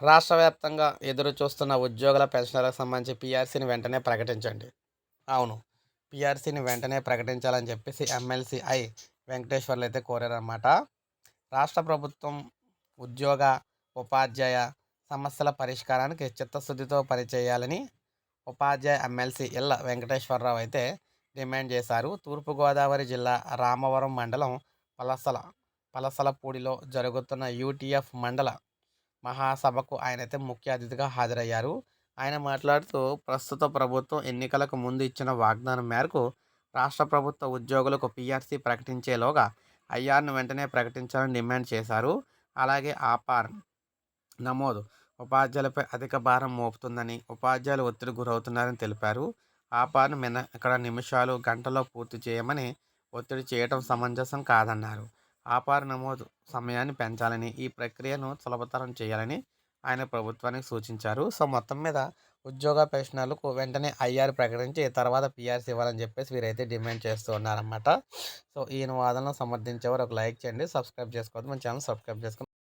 రాష్ట్ర వ్యాప్తంగా ఎదురు చూస్తున్న ఉద్యోగుల పెన్షనర్లకు సంబంధించి పీఆర్సీని వెంటనే ప్రకటించండి. అవును. పీఆర్సీని వెంటనే ప్రకటించాలని చెప్పేసి ఎమ్మెల్సీ ఐ వెంకటేశ్వర్లు అయితే కోరారన్నమాట. రాష్ట్ర ప్రభుత్వం ఉద్యోగ ఉపాధ్యాయ సమస్యల పరిష్కారానికి చిత్తశుద్ధితో పనిచేయాలని ఉపాధ్యాయ ఎమ్మెల్సీ ఇళ్ళ వెంకటేశ్వరరావు అయితే డిమాండ్ చేశారు. తూర్పుగోదావరి జిల్లా రామవరం మండలం పలసల పలసలపూడిలో జరుగుతున్న యూటీఎఫ్ మండల మహాసభకు ఆయన అయితే ముఖ్య అతిథిగా హాజరయ్యారు. ఆయన మాట్లాడుతూ ప్రస్తుత ప్రభుత్వం ఎన్నికలకు ముందు ఇచ్చిన వాగ్దానం మేరకు రాష్ట్ర ప్రభుత్వ ఉద్యోగులకు పీఆర్సీ ప్రకటించేలోగా ఐఆర్ను వెంటనే ప్రకటించాలని డిమాండ్ చేశారు. అలాగే ఆపార్ నమోదు ఉపాధ్యాయులపై అధిక భారం మోపుతుందని ఉపాధ్యాయులు ఒత్తిడి గురవుతున్నారని తెలిపారు. ఆపార్ను మిన ఇక్కడ నిమిషాలు గంటలో పూర్తి చేయమని ఒత్తిడి చేయటం సమంజసం కాదన్నారు. ఆపార నమోదు సమయాన్ని పెంచాలని ఈ ప్రక్రియను సులభతరం చేయాలని ఆయన ప్రభుత్వానికి సూచించారు. సో మొత్తం మీద ఉద్యోగ పెన్షనర్లకు వెంటనే ఐఆర్ ప్రకటించి తర్వాత పిఆర్సీ ఇవ్వాలని చెప్పేసి వీరైతే డిమాండ్ చేస్తూ ఉన్నారన్నమాట. సో ఈయన వాదనలు సమర్థించేవారు ఒక లైక్ చేయండి సబ్స్క్రైబ్ చేసుకోవద్దు మన ఛానల్ సబ్స్క్రైబ్ చేసుకోండి